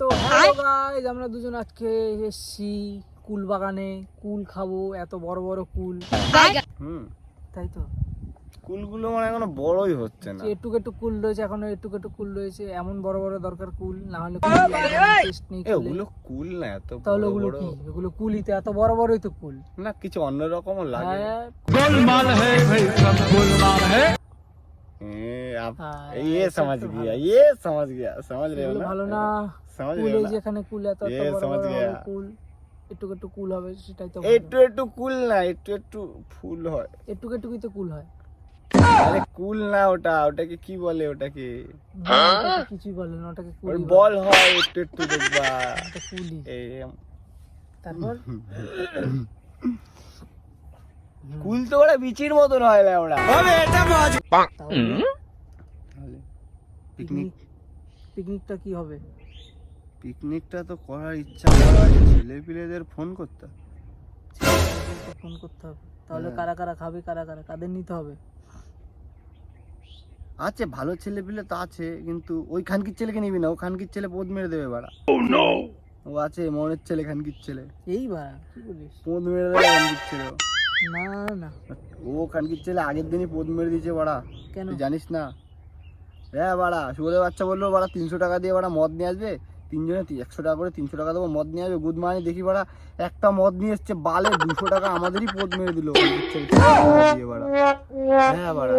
তো গাইজ আমরা দুজন আজকে এসেছি কুল বাগানে কুল খাব এত বড় বড় কুল। হুম। তাই তো? কুলগুলো মানে এখনও বড়ই হচ্ছে না। এটুকু একটু কুল রয়েছে এখনও এটুকু একটু কুল রয়েছে এমন বড় বড় দরকার কুল না হলে টেস্ট নেই ওগুলো কুল না এত তাহলে ওগুলো কি? ওগুলো কুলই তো এত বড় বড়ই তো কুল। না কিছু অন্যরকমও লাগে। হ্যাঁ। ए, आप हाँ, ये ऐसा समझ तो गया ये समझ गया समझ रहे हो এগুলো ना ভালো না समझ কুল रहे এই हो ना যেখানে কুল এত এত এ, বড় সমাজ বড় গয়া। হবে কুল একটু একটু কুল হবে সেটাই তো একটু একটু কুল না একটু একটু ফুল হয় একটু একটুই তো কুল হয় আরে কুল না ওটা ওটাকে কি বলে ওটাকে ওটাকে কিছুই বলে না ওটাকে কুল ওর বল হয় একটু একটু দেখবা কুলি এই তারপর কুল তো ওরা বিচির মতন হয় না ওরা তাহলে পিকনিক পিকনিকটা কি হবে? পিকনিকটা তো করার ইচ্ছা করা ছেলে পিলেদের ফোন করতে হবে। ফোন করতে হবে। তাহলে হ্যাঁ। কারা কারা খাবে কারা কারা? কাদের নিতে হবে? আছে ভালো ছেলে পিলে তো আছে কিন্তু ওই খানকির ছেলেকে নিবি না। ও খানকির ছেলে পোদ মেরে দেবে বাড়া ও আছে মনের ছেলে খানকির ছেলে। এই বা কি বলিস? পোদ মেরে দেবে খানকির ছেলে না না। ও খানকির ছেলে আগের দিনই পোদ মেরে দিয়েছে বাড়া। কেন? জানিস না? হ্যাঁ বাড়া শুয়োরের বাচ্চা বলল বাড়া তিনশো টাকা দিয়ে বাড়া মদ নিয়ে আসবে? তিনজনে একশো টাকা করে তিনশো টাকা দেবো মদ নিয়ে আসবে। গুড মানি দেখি বাড়া একটা মদ নিয়ে এসছে বালে দুশো টাকা আমাদেরই পদ মেরে দিল। হ্যাঁ বাড়া